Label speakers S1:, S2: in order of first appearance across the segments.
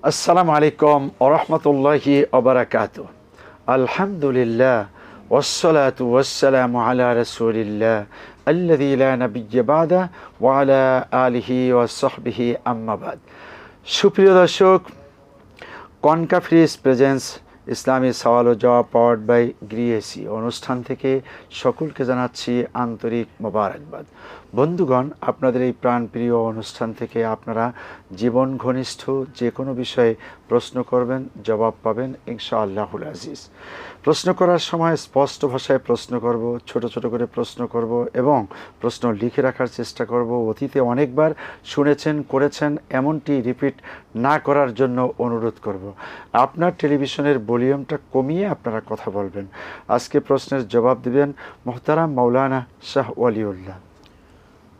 S1: আসসালামু আলাইকুম ওরহমতুল্লাহি ওবরাকাত আলহামদুলিল্লাহ والصلاة والسلام على رسول الله الذي لا نبي بعده وعلى آله وصحبه أما بعد সুপ্রিয় দর্শক কনকাফ্রিজ প্রেজেন্স ইসলামী সওয়াল ও জবাব পাওয়ার্ড বাই গ্রিএসি অনুষ্ঠান থেকে সকলকে জানাচ্ছি আন্তরিক মোবারকবাদ বন্ধুগণ, আপনাদের এই প্রাণপ্রিয় অনুষ্ঠান থেকে আপনারা জীবন ঘনিষ্ঠ যে কোনো বিষয়ে প্রশ্ন করবেন, জবাব পাবেন ইনশা আল্লাহুল আজিজ। প্রশ্ন করার সময় স্পষ্ট ভাষায় প্রশ্ন করব, ছোট ছোট করে প্রশ্ন করব এবং প্রশ্ন লিখে রাখার চেষ্টা করব। অতীতে অনেকবার শুনেছেন, করেছেন, এমনটি রিপিট না করার জন্য অনুরোধ করব। আপনার টেলিভিশনের ভলিউমটা কমিয়ে আপনারা কথা বলবেন। আজকে প্রশ্নের জবাব দিবেন মোহতারাম মৌলানা শাহ ওয়ালিউল্লাহ।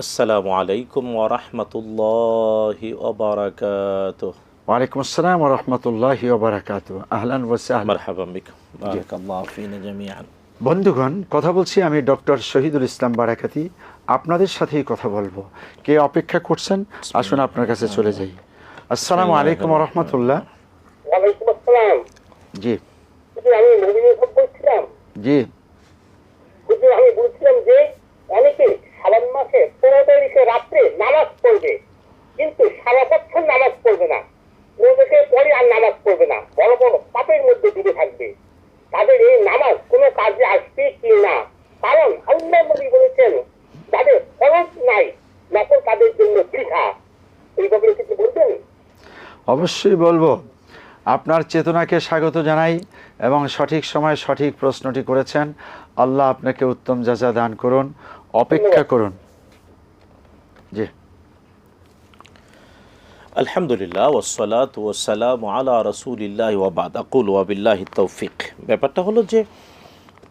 S2: আসসালামু আলাইকুম ওরহমতুল্লাহি ওবরাকাত
S1: ওয়ালাইকুম আসসালাম রহমতুল্লাহি ওবরাকাত আহলান ওয়াসাহলান
S2: মারহাবাম বিকুম। বারাকাল্লাহু ফিনা জামিআন।
S1: বন্ধুগণ কথা বলছি আমি ডক্টর শহীদুল ইসলাম বারাকাতি। আপনাদের সাথেই কথা বলব। কে অপেক্ষা করছেন? আসুন আপনার কাছে চলে যাই। আসসালামু আলাইকুম রহমতুল্লাহ। জি। জি।
S3: আমি বলছিলাম যে অনেকে সাবান মাসে পনেরো তারিখে রাত্রে নামাজ পড়বে। কিন্তু সারা বছর নামাজ পড়বে না। পনেরো পরে আর নামাজ পড়বে না। বড় বড় পাপের মধ্যে ডুবে থাকবে। তাদের এই নামাজ কোনো কাজে আসবে কি না? কারণ আল্লাহ নবী বলেছেন, যাদের খরচ নাই, নকল তাদের জন্য বৃথা। এই ব্যাপারে কিছু বলবেন?
S1: অবশ্যই বলব। আপনার চেতনাকে স্বাগত জানাই এবং সঠিক সময় সঠিক প্রশ্নটি করেছেন। আল্লাহ আপনাকে উত্তম যাচা দান করুন। অপেক্ষা করুন। জি।
S2: আলহামদুলিল্লাহ ওসালাত ওসালাম আলা রসুলিল্লাহ ওয়াবাদ আকুল ওয়াবিল্লাহি তৌফিক। ব্যাপারটা হলো যে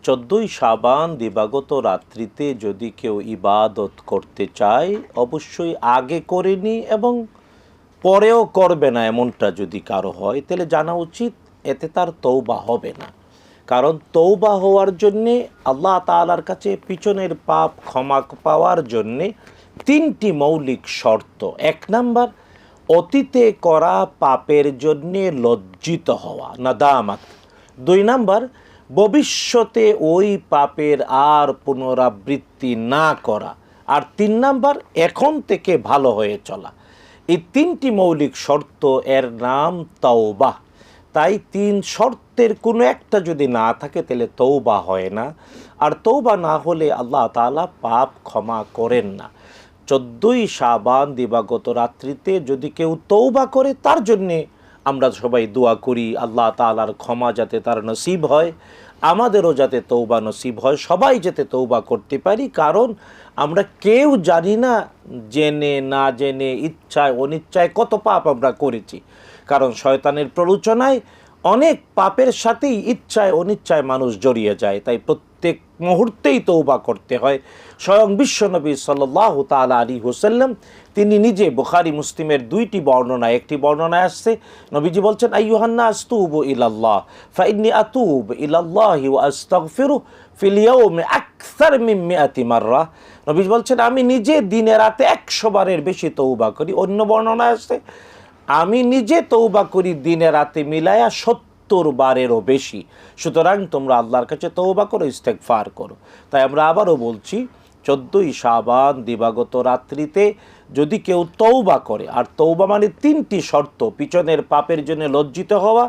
S2: চোদ্দোই সাবান দিবাগত রাত্রিতে যদি কেউ ইবাদত করতে চায় অবশ্যই আগে করেনি এবং পরেও করবে না এমনটা যদি কারও হয় তাহলে জানা উচিত এতে তার তৌবা হবে না। কারণ তৌবা হওয়ার জন্যে আল্লাহ তালার কাছে পিছনের পাপ ক্ষমা পাওয়ার জন্যে তিনটি মৌলিক শর্ত। এক নাম্বার, অতীতে করা পাপের জন্যে লজ্জিত হওয়া, নাদামাত। দুই নাম্বার, ভবিষ্যতে ওই পাপের আর পুনরাবৃত্তি না করা। আর তিন নাম্বার, এখন থেকে ভালো হয়ে চলা। এই তিনটি মৌলিক শর্ত এর নাম তাওবা। তাই তিন শর্তের কোনো একটা যদি না থাকে, তাহলে তৌবা হয় না। আর তৌবা না হলে আল্লাহ তাআলা পাপ ক্ষমা করেন না। চোদ্দই সাবান দিবাগত রাত্রিতে যদি কেউ তৌবা করে, তার জন্যে আমরা সবাই দোয়া করি, আল্লাহ তালার ক্ষমা যাতে তার নসিব হয়, আমাদেরও যাতে তৌবা নসিব হয়, সবাই যাতে তৌবা করতে পারি। কারণ আমরা কেউ জানি না, জেনে না জেনে ইচ্ছায় অনিচ্ছায় কত পাপ আমরা করেছি। কারণ শয়তানের প্ররোচনায় অনেক পাপের সাথেই ইচ্ছায় অনিচ্ছায় মানুষ জড়িয়ে যায়। তাই প্রত্যেক মুহূর্তেই তৌবা করতে হয়। স্বয়ং বিশ্বনবী সাল্লাহ তালা আলী হোসাল্লাম তিনি নিজে বুখারি, মুসলিমের দুইটি বর্ণনা একটি বর্ণনায় আসছে, নবীজি বলছেন আইয়ুহান্না আস্তুব ইলাল্লাহ ফাইনি আতুব ইলাল্লাহি ওয়া আস্তাগফিরু ফিল ইয়াউমি আকসার মিন মিআতি মাররা। নবীজি বলছেন, আমি নিজে দিনে রাতে একশো বারের বেশি তৌবা করি। অন্য বর্ণনায় আসছে আমি নিজে তৌবা করি দিনে রাতে মিলায়া সত্তর বারেরও বেশি। সুতরাং তোমরা আল্লাহর কাছে তৌবা করো ইস্তেকফার করো। তাই আমরা আবারও বলছি, চোদ্দোই সাবান দিবাগত রাত্রিতে যদি কেউ তৌবা করে, আর তৌবা মানে তিনটি শর্ত, পিছনের পাপের জন্য লজ্জিত হওয়া,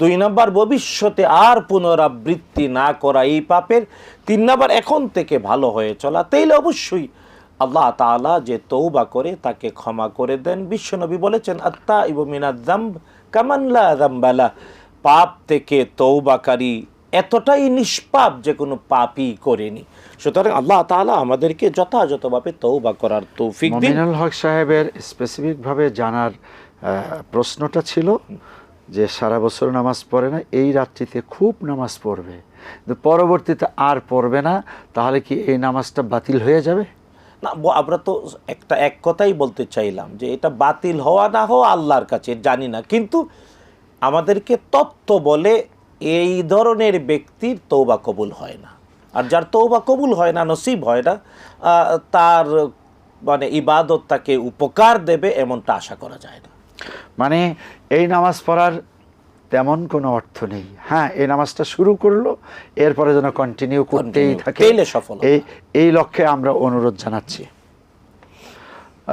S2: দুই নম্বর ভবিষ্যতে আর পুনরাবৃত্তি না করা এই পাপের, তিন নম্বর এখন থেকে ভালো হয়ে চলা, তাইলে অবশ্যই আল্লাহ তাআলা যে তৌবা করে তাকে ক্ষমা করে দেন। বিশ্বনবী বলেছেন আত্মা ইবমিনা জাম্ব কামানলা জাম্বালা পাপ থেকে তৌবাকারী এতটাই নিষ্পাপ যে কোনো পাপই করেনি। সুতরাং আল্লাহ তাআলা আমাদেরকে যথাযথভাবে তৌবা করার তৌফিক দিন।
S1: মমিনুল হক সাহেবের স্পেসিফিকভাবে জানার প্রশ্নটা ছিল যে সারা বছর নামাজ পড়ে না, এই রাত্রিতে খুব নামাজ পড়বে। পরবর্তীতে আর পড়বে না, তাহলে কি এই নামাজটা বাতিল হয়ে যাবে?
S2: না আমরা তো একটা এক কথাই বলতে চাইলাম যে এটা বাতিল হওয়া না হওয়া আল্লাহর কাছে, জানি না। কিন্তু আমাদেরকে তত্ত্ব বলে এই ধরনের ব্যক্তির তৌবা কবুল হয় না। আর যার তৌবা কবুল হয় না, নসিব হয় না তার মানে ইবাদত তাকে উপকার দেবে এমনটা আশা করা যায় না।
S1: মানে এই নামাজ পড়ার তেমন কোনো অর্থ নেই। হ্যাঁ এই নামাজটা শুরু করল এরপরে যেন কন্টিনিউ করতেই থাকে।
S2: সফল
S1: এই এই লক্ষ্যে আমরা অনুরোধ জানাচ্ছি।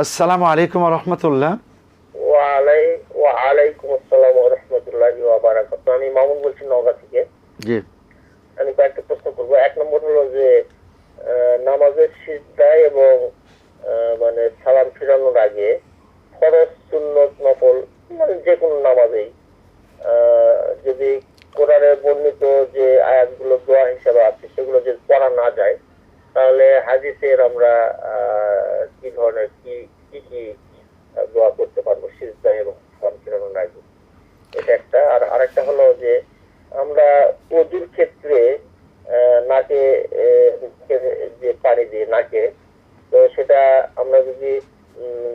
S1: আসসালামু আলাইকুম রহমতুল্লাহ।
S3: ওয়ালাই ওয়ালাইকুম আসসালাম ওয়া রাহমাতুল্লাহি ওয়া বারাকাতুহু। আমি মামুন বলছি নওগাঁ থেকে।
S1: জি।
S3: আমি কয়েকটা প্রশ্ন করব। এক নম্বর হলো যে নামাজের সিজদায় এবং মানে সালাম ফিরানোর আগে ফরজ সুন্নত নফল মানে যে কোনো নামাজেই যদি কোরআনে বর্ণিত যে আয়াতগুলো দোয়া হিসাবে আছে, সেগুলো যদি পড়া না যায়, তাহলে হাদিসের আমরা কি ধরনের, কি কি কি, দোয়া করতে পারব? সিজদা এবং ফিরানোর আগে এটা একটা। আর আরেকটা হলো যে, আমরা অজুর ক্ষেত্রে নাকে যে পানি দিই নাকে, তো সেটা আমরা যদি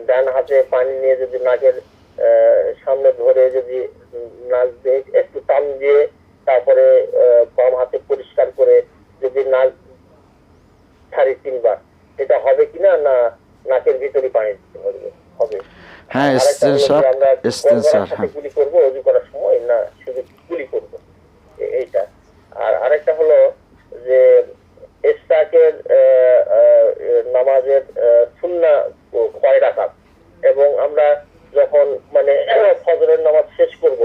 S3: ডান হাতে পানি নিয়ে যদি নাকের সামনে ধরে যদি নাক দিয়ে একটু টান দিয়ে তারপরে বাম হাতে পরিষ্কার করে যদি নাক ছাড়ি তিনবার এটা হবে কিনা না নাকের ভিতরে পানি দিতে হবে হবে
S1: হ্যাঁ, হ্যাঁ।
S3: গুলি করব করার সময়? না শুধু গুলি করব। এইটা। আর আরেকটা হলো যে নামাজের আহ, সুন্না ও- কয় রাকাত এবং আমরা যখন মানে ফজরের নামাজ শেষ করব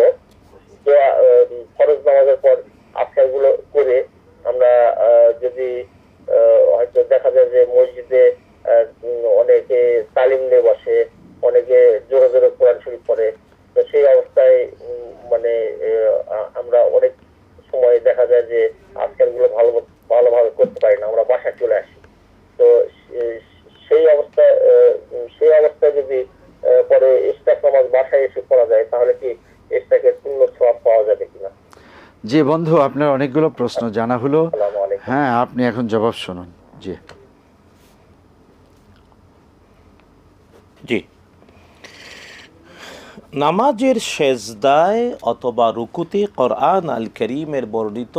S3: দোয়া আহ, ফরজ নামাজের পর আফতারগুলো করে আমরা আহ, যদি আহ, হয়তো দেখা যায় যে মসজিদে আহ, উম, অনেকে তালিম নিয়ে বসে অনেকে জোরে জোরে কোরআন শরীফ পড়ে তো সেই অবস্থায় উম, মানে আহ, আ- আমরা অনেক সময় দেখা যায় যে আজকালগুলো ভালো ভালোভাবে করতে পারি না আমরা বাসায় চলে আসি তো সে- সেই অবস্থায় আহ, উম, সেই অবস্থায় যদি আহ, পরে ইস্তাক নামাজ বাসায় এসে পড়া যায় তাহলে কি ইস্তাকের পূর্ণ সব পাওয়া যাবে কিনা
S1: জি বন্ধু আপনার অনেকগুলো প্রশ্ন জানা হলো। হ্যাঁ আপনি এখন জবাব শুনুন। জি।
S2: জি। নামাজের সেজদায় অথবা রুকুতে কোরআন আল করিমের বর্ণিত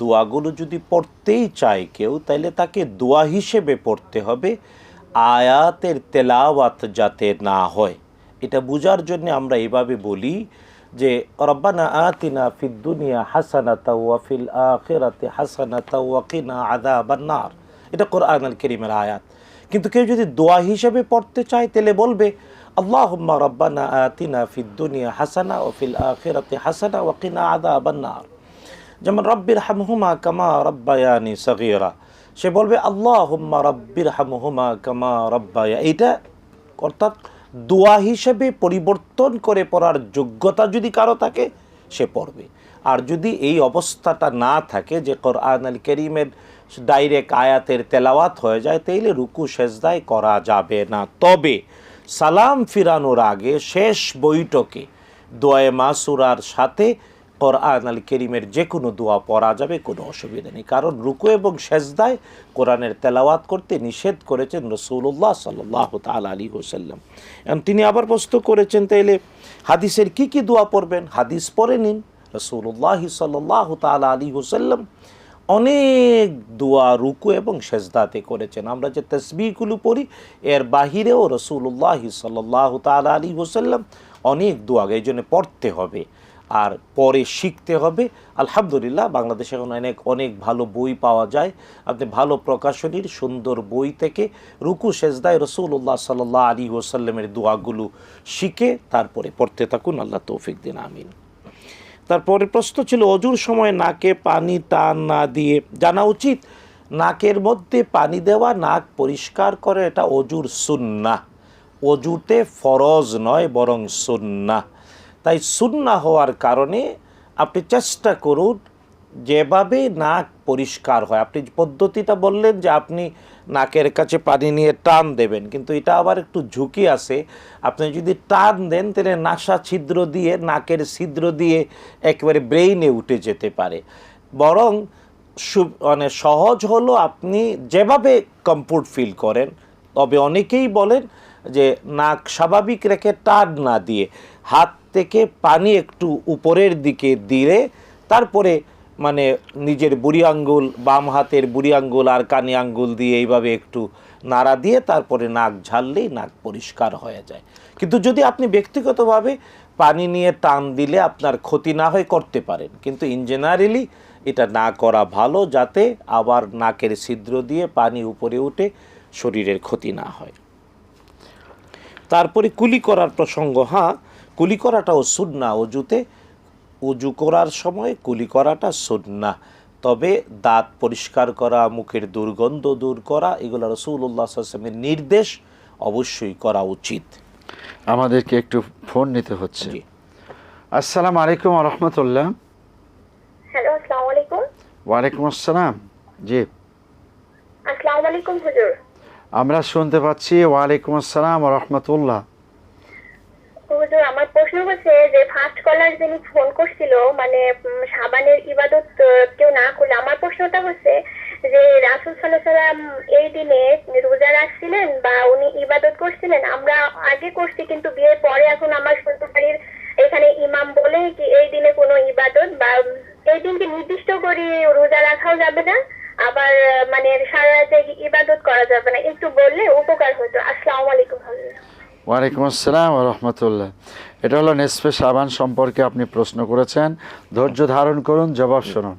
S2: দোয়াগুলো যদি পড়তেই চায় কেউ তাহলে তাকে দোয়া হিসেবে পড়তে হবে আয়াতের তেলাওয়াত যাতে না হয়। এটা বোঝার জন্য আমরা এভাবে বলি যে রব্বানা আতিনা ফিদ দুনিয়া হাসানাতা ওয়া ফিল আখিরাতি হাসানাতা ওয়া কিনা আযাবান নার এটা কোরআন আল করিমের আয়াত কিন্তু কেউ যদি দোয়া হিসেবে পড়তে চায়, তাহলে বলবে, আল্লাহুম্মা রাব্বানা আতিনা ফিদ দুনিয়া হাসানা ও ফিল আখিরাতি হাসানা ওয়া কিনা আযাবান নার যেমন, রব্বির হামহুমা কামা রব্বায়ানি সগীরা। সে বলবে, আল্লাহুম্মা রব্বির হামহুমা কামা রব্বায়া। এইটা অর্থাৎ দোয়া হিসেবে পরিবর্তন করে পড়ার যোগ্যতা যদি কারও থাকে, সে পড়বে। আর যদি এই অবস্থাটা না থাকে যে কোরআন আল করিমের ডাইরেক্ট আয়াতের তেলাওয়াত হয়ে যায়, তাইলে রুকু সেজদায় করা যাবে না। তবে সালাম ফিরানোর আগে শেষ বৈঠকে দোয়ে মাসুরার সাথে কোরআন আল করিমের যে কোনো দোয়া পড়া যাবে, কোনো অসুবিধা নেই। কারণ রুকু এবং সেজদায় কোরআনের তেলাওয়াত করতে নিষেধ করেছেন রসুল্লাহ সাল্লাহ তাল আলী হোসাল্লাম এবং তিনি আবার প্রশ্ন করেছেন, তাইলে হাদিসের কি কি দোয়া পড়বেন? হাদিস পড়ে নিন। রসুল্লাহ সাল্লাহ তাল আলী হোসাল্লাম অনেক দোয়া রুকু এবং সেজদাতে করেছেন। আমরা যে তসবিগুলো পড়ি, এর বাহিরেও রসুল্লাহ সাল্লাহ তাল আলী হোসাল্লাম অনেক দোয়া এই জন্য পড়তে হবে। আর পরে শিখতে হবে। আলহামদুলিল্লাহ বাংলাদেশে এখন অনেক অনেক ভালো বই পাওয়া যায়। আপনি ভালো প্রকাশনীর সুন্দর বই থেকে রুকু সেজদায় রসুল্লাহ সাল্লাহ আলী ওসাল্লামের দোয়াগুলো শিখে তারপরে পড়তে থাকুন। আল্লাহ তৌফিক দিন, আমিন। তারপরে প্রশ্ন ছিল, অজুর সময় নাকে পানি টান না দিয়ে। জানা উচিত, নাকের মধ্যে পানি দেওয়া নাক পরিষ্কার করে, এটা অজুর সুন্না অজুতে ফরজ নয়, বরং সুন্না তাই সুন্না হওয়ার কারণে আপনি চেষ্টা করুন যেভাবে নাক পরিষ্কার হয়। আপনি পদ্ধতিটা বললেন যে আপনি নাকের কাছে পানি নিয়ে টান দেবেন, কিন্তু এটা আবার একটু ঝুঁকি আছে। আপনি যদি টান দেন, তাহলে নাসা ছিদ্র দিয়ে, নাকের ছিদ্র দিয়ে একেবারে ব্রেইনে উঠে যেতে পারে। বরং মানে সহজ হলো আপনি যেভাবে কমফোর্ট ফিল করেন, তবে অনেকেই বলেন যে নাক স্বাভাবিক রেখে টান না দিয়ে, হাত থেকে পানি একটু উপরের দিকে দিলে তারপরে মানে নিজের বুড়ি আঙ্গুল, বাম হাতের বুড়ি আঙ্গুল আর কানি আঙ্গুল দিয়ে এইভাবে একটু নাড়া দিয়ে তারপরে নাক ঝাললেই নাক পরিষ্কার হয়ে যায়। কিন্তু যদি আপনি ব্যক্তিগতভাবে পানি নিয়ে টান দিলে আপনার ক্ষতি না হয় করতে পারেন। কিন্তু ইন জেনারেলি এটা না করা ভালো যাতে আবার নাকের ছিদ্র দিয়ে পানি উপরে উঠে শরীরের ক্ষতি না হয়। তারপরে কুলি করার প্রসঙ্গ হ্যাঁ কুলি করাটাও সুন্না। অজুতে উজু করার সময় কুলি করাটা সুন্না। তবে দাঁত পরিষ্কার করা মুখের দুর্গন্ধ দূর করা এগুলো রসুল্লাহ আসলামের নির্দেশ অবশ্যই করা উচিত।
S1: আমাদেরকে একটু ফোন নিতে হচ্ছে। আসসালামু আলাইকুম রহমতুল্লাহ।
S4: হ্যালো আসসালামু আলাইকুম।
S1: ওয়ালাইকুম আসসালাম। জি।
S4: আসসালামু আলাইকুম হুজুর।
S1: আমরা শুনতে পাচ্ছি ওয়ালাইকুম আসসালাম রহমতুল্লাহ।
S4: হুজুর আমার প্রশ্ন হচ্ছে যে ফার্স্ট কলার যিনি ফোন করছিল মানে সাবানের ইবাদত কেউ না করলে, আমার প্রশ্নটা হচ্ছে যে, রাসুল সাল্লাম এই দিনে রোজা রাখছিলেন বা উনি ইবাদত করছিলেন? আমরা আগে করছি, কিন্তু বিয়ের পরে এখন আমার শ্বশুরবাড়ির এখানে ইমাম বলে কি এই দিনে কোনো ইবাদত বা এই দিনকে নির্দিষ্ট করে রোজা রাখাও যাবে না? আবার মানে সারা রাতে ইবাদত করা যাবে না? একটু বললে উপকার হতো। আসসালামু আলাইকুম
S1: ওয়ালাইকুম আসসালাম রহমতুল্লাহ। এটা হলো নেসফে সাবান সম্পর্কে আপনি প্রশ্ন করেছেন। ধৈর্য ধারণ করুন, জবাব শুনুন।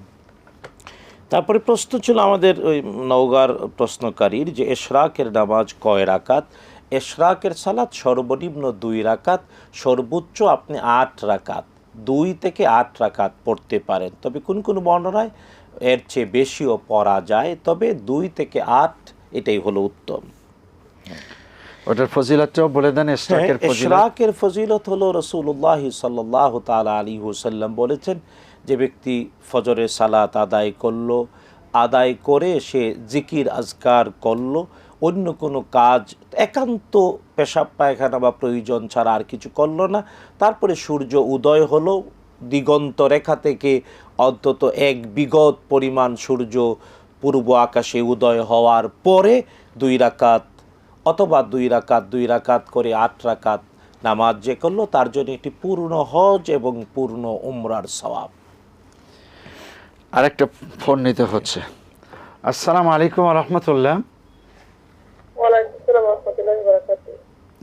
S2: তারপরে প্রশ্ন ছিল আমাদের ওই নওগার প্রশ্নকারীর যে এশরাকের নামাজ কয় রাকাত? এশরাকের সালাত সর্বনিম্ন দুই রাকাত, সর্বোচ্চ আপনি আট রাকাত। দুই থেকে আট রাকাত পড়তে পারেন। তবে কোন কোন বর্ণনায় এর চেয়ে বেশিও পড়া যায়? তবে দুই থেকে আট এটাই হলো উত্তম।
S1: ওটার ফজিলতটাও বলে দেন এশরাকের ফজিলত।
S2: ইশরাকের ফজিলত হলো রসুল্লাহ সাল্লাহ তালা আলী হুসাল্লাম বলেছেন যে ব্যক্তি ফজরের সালাত আদায় করল আদায় করে সে জিকির আজকার করল অন্য কোনো কাজ একান্ত পেশাব পায়খানা বা প্রয়োজন ছাড়া আর কিছু করল না। তারপরে সূর্য উদয় হলো দিগন্ত রেখা থেকে অন্তত এক বিগত পরিমাণ সূর্য পূর্ব আকাশে উদয় হওয়ার পরে দুই রাকাত অথবা দুই রাকাত দুই রাকাত করে আট রাকাত নামাজ যে করল তার জন্য একটি পূর্ণ হজ এবং পূর্ণ উমরার সওয়াব।
S1: আরেকটা ফোন নিতে হচ্ছে। আসসালামু আলাইকুম রহমতুল্লাহ।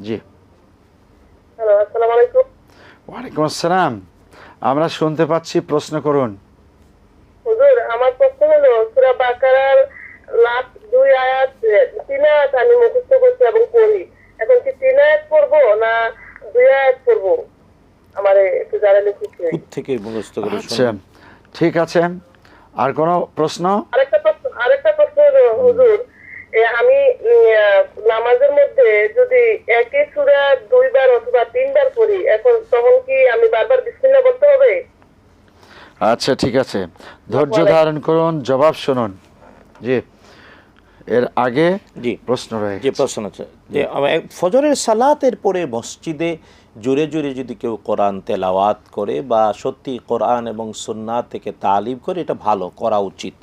S1: জি।
S3: হ্যালো আসসালামু আলাইকুম।
S1: ওয়ালাইকুম আসসালাম। আমরা শুনতে পাচ্ছি প্রশ্ন করুন।
S3: হুজুর আমার প্রশ্ন হলো সূরা বাকারার লাস্ট দুই আয়াত তিন আয়াত আমি মুখস্থ পড়ি এখন কি তিন আয়াত পড়ব না দুই আয়াত পড়ব? আমার একটু জানালে খুশি হই।
S2: থেকে মুখস্থ করে
S1: আচ্ছা ঠিক আছে। আর কোনো প্রশ্ন?
S3: আরেকটা প্রশ্ন আরেকটা প্রশ্ন হলো হুজুর আমি নামাজের মধ্যে যদি একই সূরা দুইবার অথবা তিনবার পড়ি এখন তখন কি আমি বারবার বিসমিল্লাহ বলতে হবে?
S1: আচ্ছা ঠিক আছে। ধৈর্য ধারণ করুন জবাব শুনুন। জি। এর আগে
S2: জি।
S1: প্রশ্ন
S2: যে
S1: রয়েছে
S2: প্রশ্ন আছে। যে ফজরের সালাতের পরে মসজিদে জুড়ে জুড়ে যদি কেউ কোরআন তেলাওয়াত করে বা সত্যি কোরআন এবং সুন্নাত থেকে তালিম করে এটা ভালো করা উচিত।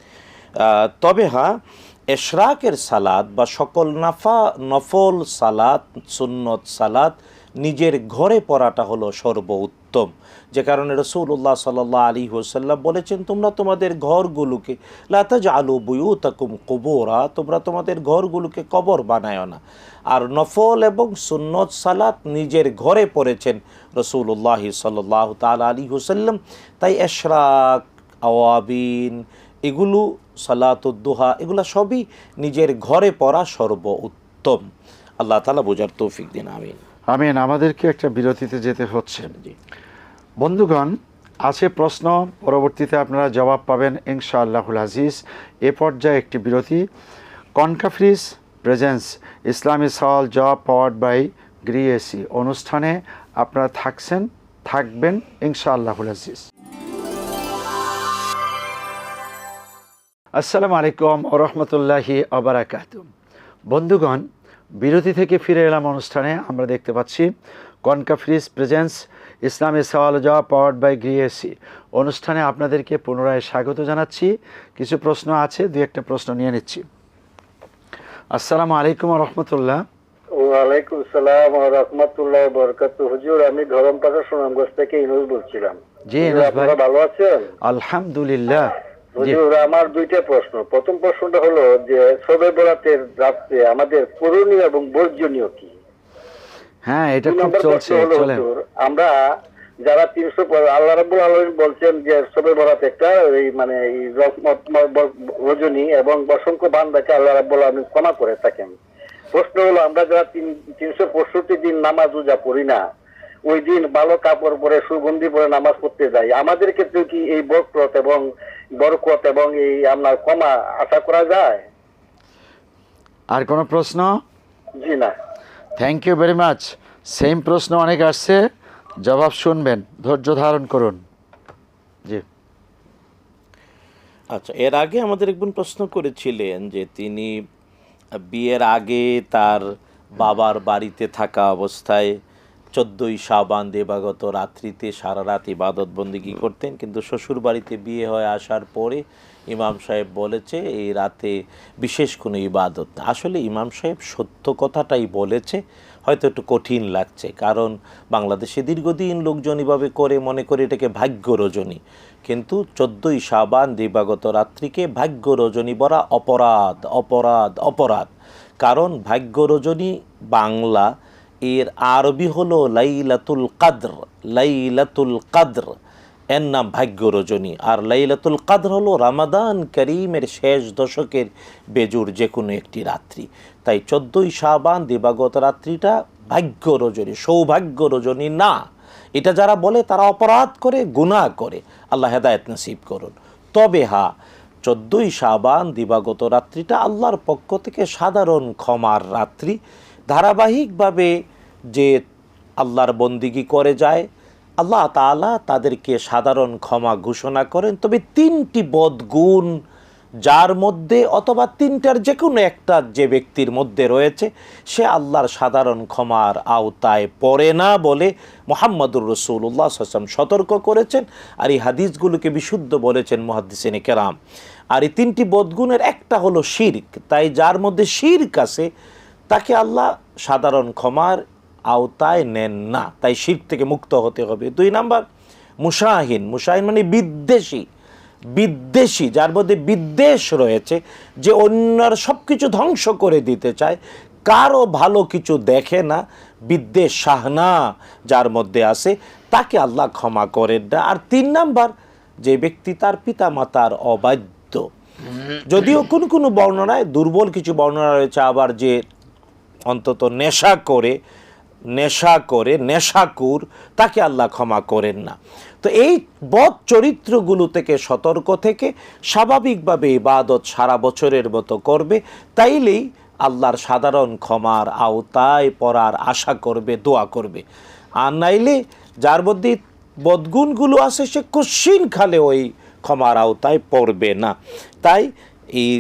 S2: তবে হ্যাঁ এশরাকের সালাত বা সকল নাফা নফল সালাত সুন্নত সালাত নিজের ঘরে পড়াটা হলো সর্বোত্তম যে কারণে রসুল্লাহ সাল্লাহ আলী হোসাল্লাম বলেছেন তোমরা তোমাদের ঘরগুলোকে লাতাজ আলু বুয়ু তাকুম কবোরা তোমরা তোমাদের ঘরগুলোকে কবর বানায় না। আর নফল এবং সুন্নত সালাত নিজের ঘরে পড়েছেন রসুল্লাহ সাল্লাহ তাল আলী হোসাল্লাম তাই এশরাক আওয়াবিন এগুলো সালাতুদ্দোহা এগুলো সবই নিজের ঘরে পড়া সর্ব উত্তম আল্লাহ তালা বোঝার তৌফিক দিন আমিন।
S1: আমিন। আমাদেরকে একটা বিরতিতে যেতে হচ্ছে।
S2: জি।
S1: বন্ধুগণ, আছে প্রশ্ন, পরবর্তীতে আপনারা জবাব পাবেন ইনশা আল্লাহুল আজিজ। এ পর্যায়ে একটি বিরতি। কনকাফ্রিজ প্রেজেন্স, ইসলামী সওয়াল জব পাওয়ার্ড বাই গ্রিএসি অনুষ্ঠানে আপনারা থাকছেন, থাকবেন ইনশা আল্লাহুল আজিজ। আসসালামু আলাইকুম রহমতুল্লাহি আবরাকাত বন্ধুগণ, বিরতি থেকে ফিরে এলাম অনুষ্ঠানে। আমরা দেখতে পাচ্ছি কনকাফ্রিজ প্রেজেন্স ইসলামী সওয়াল জবাব পাওয়ার্ড বাই গ্রিএসি অনুষ্ঠানে আপনাদেরকে পুনরায় স্বাগত জানাচ্ছি। কিছু প্রশ্ন আছে দু একটা প্রশ্ন নিয়ে নিচ্ছি। আসসালামু আলাইকুম রহমতুল্লাহ।
S5: ওয়ালাইকুম সালাম রহমতুল্লাহ বরকাত। হুজুর আমি ধরম পাশা সুনামগঞ্জ থেকে ইনুস বলছিলাম।
S1: জি ইনুস ভাই।
S5: ভালো আছেন?
S1: আলহামদুলিল্লাহ।
S5: হুজুর আমার দুইটা প্রশ্ন। প্রথম প্রশ্নটা হলো যে সবে বরাতের রাত্রে আমাদের করণীয় এবং বর্জনীয় কি?
S1: হ্যাঁ এটা খুব চলছে চলেন।
S5: আমরা যারা তিনশো আল্লাহ রাবুল আলমিন বলছেন যে সবে বরাত একটা এই মানে রজনী এবং অসংখ্য বান্দাকে আল্লাহ রাবুল আলমিন ক্ষমা করে থাকেন। প্রশ্ন হলো আমরা যারা তিন তিনশো পঁয়ষট্টি দিন নামাজ উজা পড়ি না ওই দিন ভালো কাপড় পরে সুগন্ধি পরে নামাজ পড়তে যাই আমাদের ক্ষেত্রে কি এই বরকত এবং বরকত এবং এই আপনার ক্ষমা আশা করা যায়?
S1: আর কোনো প্রশ্ন?
S5: জি না।
S1: Thank you very much same প্রশ্ন অনেক আসছে। জবাব শুনবেন, ধৈর্য ধারণ করুন। জি।
S2: আচ্ছা এর আগে আমাদের একজন প্রশ্ন করেছিলেন যে তিনি বিয়ের আগে তার বাবার বাড়িতে থাকা অবস্থায় চোদ্দোই সাবান দেবাগত রাত্রিতে সারা রাত ইবাদত বন্দিগি করতেন? কিন্তু শ্বশুর বাড়িতে বিয়ে হয়ে আসার পরে ইমাম সাহেব বলেছে, এই রাতে বিশেষ কোনো ইবাদত। আসলে ইমাম সাহেব সত্য কথাটাই বলেছে, হয়তো একটু কঠিন লাগছে। কারণ বাংলাদেশে দীর্ঘদিন লোকজন এভাবে করে, মনে করে এটাকে ভাগ্য রজনী কিন্তু চোদ্দোই সাবান দিবাগত রাত্রিকে ভাগ্য রজনী বলা অপরাধ অপরাধ অপরাধ। কারণ ভাগ্য রজনী বাংলা, এর আরবি হলো লাইলাতুল কাদ্র লাইলাতুল কাদ্র। এর নাম ভাগ্য রজনী। আর লাইলাতুল কাদর হলো রামাদান করিমের শেষ দশকের বেজুর যে কোনো একটি রাত্রি। তাই চোদ্দই শাবান দিবাগত রাত্রিটা ভাগ্য রজনী, সৌভাগ্য রজনী না। এটা যারা বলে তারা অপরাধ করে, গুনাহ করে। আল্লাহ হেদায়ত নসিব করুন। তবে হা, চোদ্দোই শাবান দিবাগত রাত্রিটা আল্লাহর পক্ষ থেকে সাধারণ ক্ষমার রাত্রি। ধারাবাহিকভাবে যে আল্লাহর বন্দিগি করে যায় আল্লাহ তাআলা তাদেরকে সাধারণ ক্ষমা ঘোষণা করেন, তবে তিনটি বদগুণ যার মধ্যে অথবা তিনটার যে কোনো একটা যে ব্যক্তির মধ্যে রয়েছে, সে আল্লাহর সাধারণ ক্ষমার আওতায় পড়ে না বলে মোহাম্মদুর রসুল্লাহ হাসাম সতর্ক করেছেন আর এই হাদিসগুলোকে বিশুদ্ধ বলেছেন মহাদ্দিসিনে কেরাম। আর এই তিনটি বদগুণের একটা হলো শির্ক, তাই যার মধ্যে শির্ক আছে, তাকে আল্লাহ সাধারণ ক্ষমার আওতায় নেন না। তাই শির থেকে মুক্ত হতে হবে। দুই নাম্বার, মুশাহিন। মুশাহিন মানে বিদ্বেষী। বিদ্বেষী, যার মধ্যে বিদ্বেষ রয়েছে যে অন্যর সব কিছু ধ্বংস করে দিতে চায়। কারও ভালো কিছু দেখে না। বিদ্বেষ সাহনা যার মধ্যে আছে। তাকে আল্লাহ ক্ষমা করেন না। আর তিন নাম্বার, যে ব্যক্তি তার পিতা মাতার অবাধ্য। যদিও কোন কোন বর্ণনায় দুর্বল কিছু বর্ণনা রয়েছে, আবার যে অন্তত নেশা করে নেশা করে নেশাকুর তাকে আল্লাহ ক্ষমা করেন না। তো এই বদ চরিত্রগুলো থেকে সতর্ক থেকে স্বাভাবিকভাবে ইবাদত সারা বছরের মতো করবে, তাইলেই আল্লাহর সাধারণ ক্ষমার আওতায় পড়ার আশা করবে, দোয়া করবে। আর নাইলে যার মধ্যে বদগুণগুলো আছে, সে কশিন খালে ওই ক্ষমার আওতায় পড়বে না। তাই এই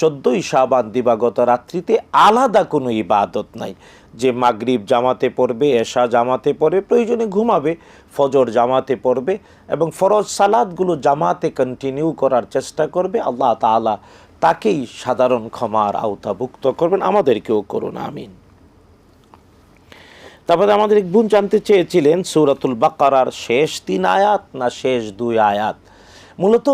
S2: চোদ্দোই শাবান দিবাগত রাত্রিতে আলাদা কোনো ইবাদত নাই। যে মাগরিব জামাতে পড়বে, এশা জামাতে পড়বে, প্রয়োজনে ঘুমাবে, ফজর জামাতে পড়বে এবং ফরজ সালাদগুলো জামাতে কন্টিনিউ করার চেষ্টা করবে, আল্লাহ তাআলা তাকেই সাধারণ ক্ষমার আওতাভুক্ত করবেন। আমাদেরকেও করুন, আমিন। তারপরে আমাদের এক বোন জানতে চেয়েছিলেন, সূরাতুল বাকারার শেষ তিন আয়াত না শেষ দুই আয়াত? মূলত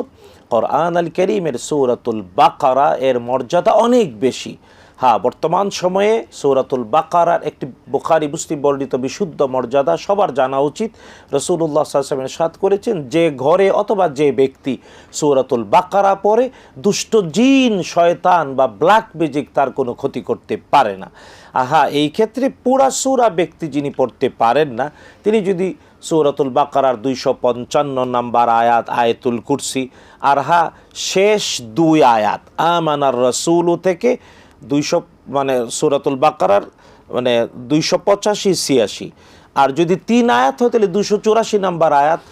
S2: কোরআন আল করিমের সৌরাতুল বাকারা এর মর্যাদা অনেক বেশি। হ্যাঁ বর্তমান সময়ে সৌরাতুল বাকারার একটি বুখারি মুসলিম বর্ণিত বিশুদ্ধ মর্যাদা সবার জানা উচিত। রসুল্লাহ সাল্লামের সাথ করেছেন, যে ঘরে অথবা যে ব্যক্তি সৌরাতুল বাকারা পরে দুষ্ট জিন, শয়তান বা ব্ল্যাক ম্যাজিক তার কোনো ক্ষতি করতে পারে না। আহা, এই ক্ষেত্রে পুরা সুরা ব্যক্তি যিনি পড়তে পারেন না, তিনি যদি সৌরাতুল বাকারার দুইশো পঞ্চান্ন নাম্বার আয়াত, আয়াতুল কুরসি। আর হা, শেষ দুই আয়াত, আমানার রসুলু থেকে দুইশো মানে সৌরাতুল বাকারার মানে দুইশো পঁচাশি, ছিয়াশি। আর যদি তিন আয়াত হয়, তাহলে দুশো চুরাশি নাম্বার আয়াত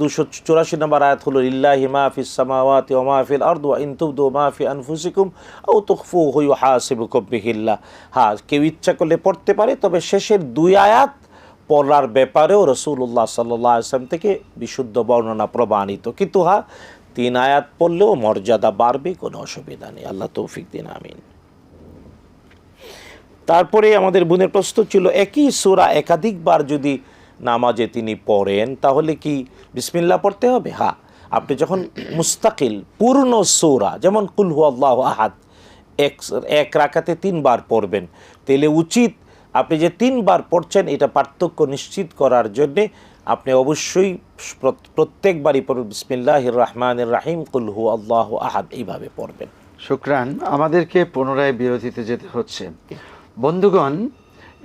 S2: দুশো চুরাশি নম্বর আয়াত হলো ইল্লাহি মাহফি সামাওয়াতি ও মাহফিল আরদু ওয়া ইন তুবদু মাহফি আনফুসিকুম আও তুখফুহু ইউহাসিবুকুম বিহিল্লাহ। হ্যাঁ কেউ ইচ্ছা করলে পড়তে পারে, তবে শেষের দুই আয়াত পড়ার ব্যাপারেও রসুল্লাহ সাল্লাহ আসলাম থেকে বিশুদ্ধ বর্ণনা প্রমাণিত। কিন্তু হা, তিন আয়াত পড়লেও মর্যাদা বাড়বে, কোনো অসুবিধা নেই। আল্লাহ তৌফিক দিন, আমিন। তারপরে আমাদের বোনের প্রশ্ন ছিল, একই সুরা একাধিকবার যদি নামাজে তিনি পড়েন, তাহলে কি বিসমিল্লাহ পড়তে হবে? হ্যাঁ আপনি যখন মুস্তাকিল, পূর্ণ সৌরা, যেমন কুলহু আল্লাহ আহাদ, এক এক রাকাতে তিনবার পড়বেন, তাহলে উচিত আপনি যে তিনবার পড়ছেন, এটা পার্থক্য নিশ্চিত করার জন্যে আপনি অবশ্যই প্রত্যেকবারই পড়ুন বিসমিল্লাহ রহমান রাহিম কুলহু আল্লাহ আহাদ, এইভাবে পড়বেন।
S1: শুক্রান, আমাদেরকে পুনরায় বিরতিতে যেতে হচ্ছে। বন্ধুগণ,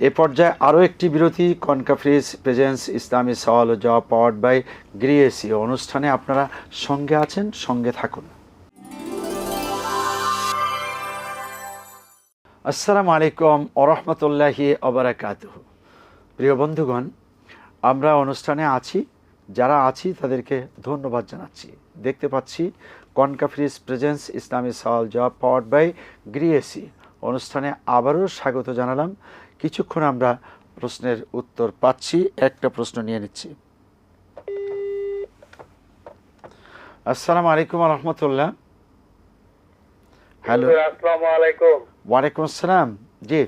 S1: এ পর্যায়ে আরও একটি বিরতি, কনকাফ্রিজ প্রেজেন্স, ইসলামী সওয়াল জবাব পাওয়ার্ড বাই গ্রিএসি অনুষ্ঠানে আপনারা সঙ্গে আছেন, সঙ্গে থাকুন। আসসালামু আলাইকুম ওরহমতুল্লাহি অবরাকাত প্রিয় বন্ধুগণ, আমরা অনুষ্ঠানে আছি, যারা আছি তাদেরকে ধন্যবাদ জানাচ্ছি। দেখতে পাচ্ছি কনকাফ্রিজ প্রেজেন্স ইসলামী সওয়াল জবাব পাওয়ার্ড বাই গ্রিএসি অনুষ্ঠানে আবারও স্বাগত জানালাম। কিছুক্ষণ আমরা প্রশ্নের উত্তর পাচ্ছি, একটা প্রশ্ন নিয়ে নিচ্ছি। আসসালামু আলাইকুম রহমতুল্লাহ। হ্যালো।
S3: আসসালামু আলাইকুম।
S1: ওয়ালাইকুম আসসালাম। জি।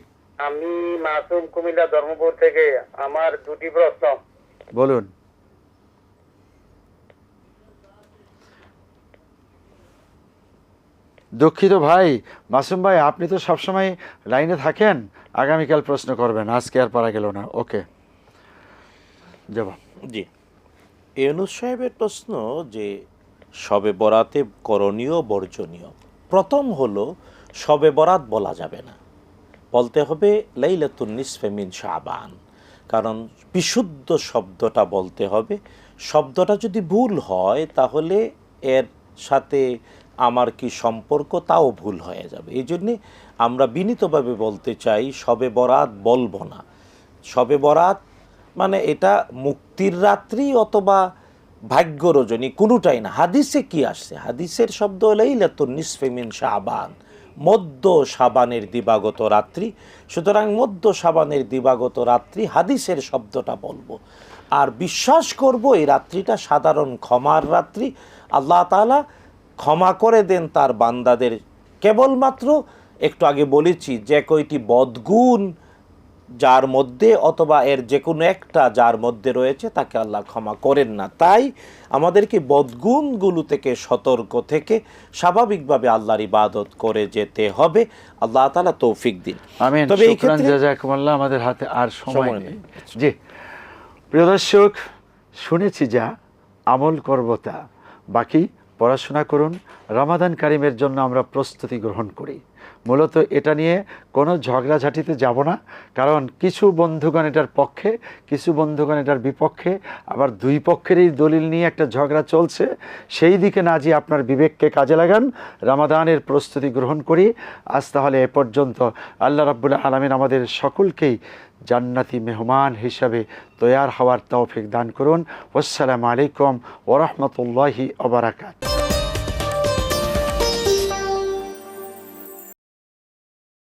S3: আমি মাসুম কুমিল্লা ধর্মপুর থেকে আমার দুটি প্রশ্ন।
S1: বলুন। দুঃখিত ভাই মাসুম ভাই আপনি তো সবসময় লাইনে থাকেন আগামীকাল প্রশ্ন করবেন আজকে আর পারা গেল না। ওকে। জবাব।
S2: জি। ইউনুস সাহেবের প্রশ্ন যে শবে বরাতে করণীয় বর্জনীয়। প্রথম হলো শবে বরাত বলা যাবে না। বলতে হবে লাইলাতুন নিসফেমিন শাবান। কারণ বিশুদ্ধ শব্দটা বলতে হবে। শব্দটা যদি ভুল হয়, তাহলে এর সাথে আমার কি সম্পর্ক? তাও ভুল হয়ে যাবে। এই জন্যে আমরা বিনীতভাবে বলতে চাই শবে বরাত বলব না। শবে বরাত মানে এটা মুক্তির রাত্রি অথবা ভাগ্য রজনী কোনোটাই না। হাদিসে কি আসছে? হাদিসের শব্দ লাইলাতুন নিসফেমিন শাবান। মধ্য সাবানের দিবাগত রাত্রি। সুতরাং মধ্য সাবানের দিবাগত রাত্রি হাদিসের শব্দটা বলব। আর বিশ্বাস করব এই রাত্রিটা সাধারণ ক্ষমার রাত্রি। আল্লাহ তালা ক্ষমা করে দেন তার বান্দাদের। কেবলমাত্র একটু আগে বলেছি যে কয়টি বদগুণ যার মধ্যে অথবা এর যে কোনো একটা যার মধ্যে রয়েছে তাকে আল্লাহ ক্ষমা করেন না। তাই আমাদেরকে বদগুণগুলো থেকে সতর্ক থেকে স্বাভাবিকভাবে আল্লাহর ইবাদত করে যেতে হবে। আল্লাহ তাআলা তৌফিক দিন। তবে এই ক্ষেত্রে
S1: আমাদের হাতে আর
S2: সময়
S1: নেই।
S2: নেই।
S1: জি। প্রিয় দর্শক শুনেছি যা আমল করব তা। বাকি পড়াশোনা করুন। রমাদান কারিমের জন্য আমরা প্রস্তুতি গ্রহণ করি। মূলত এটা নিয়ে কোনো ঝগড়াঝাটিতে যাব না। কারণ কিছু বন্ধুগণ এটার পক্ষে, কিছু বন্ধুগণ এটার বিপক্ষে, আবার দুই পক্ষেরই দলিল নিয়ে একটা ঝগড়া চলছে। সেই দিকে না যে আপনার বিবেককে কাজে লাগান, রামাদানের প্রস্তুতি গ্রহণ করি। আজ তাহলে এ পর্যন্ত। আল্লাহ রাব্বুল আলমিন আমাদের সকলকেই জান্নাতি মেহমান হিসাবে তৈয়ার হওয়ার তৌফিক দান করুন। আসসালামু আলাইকুম ওরহমতুল্লাহি ওবরাকাত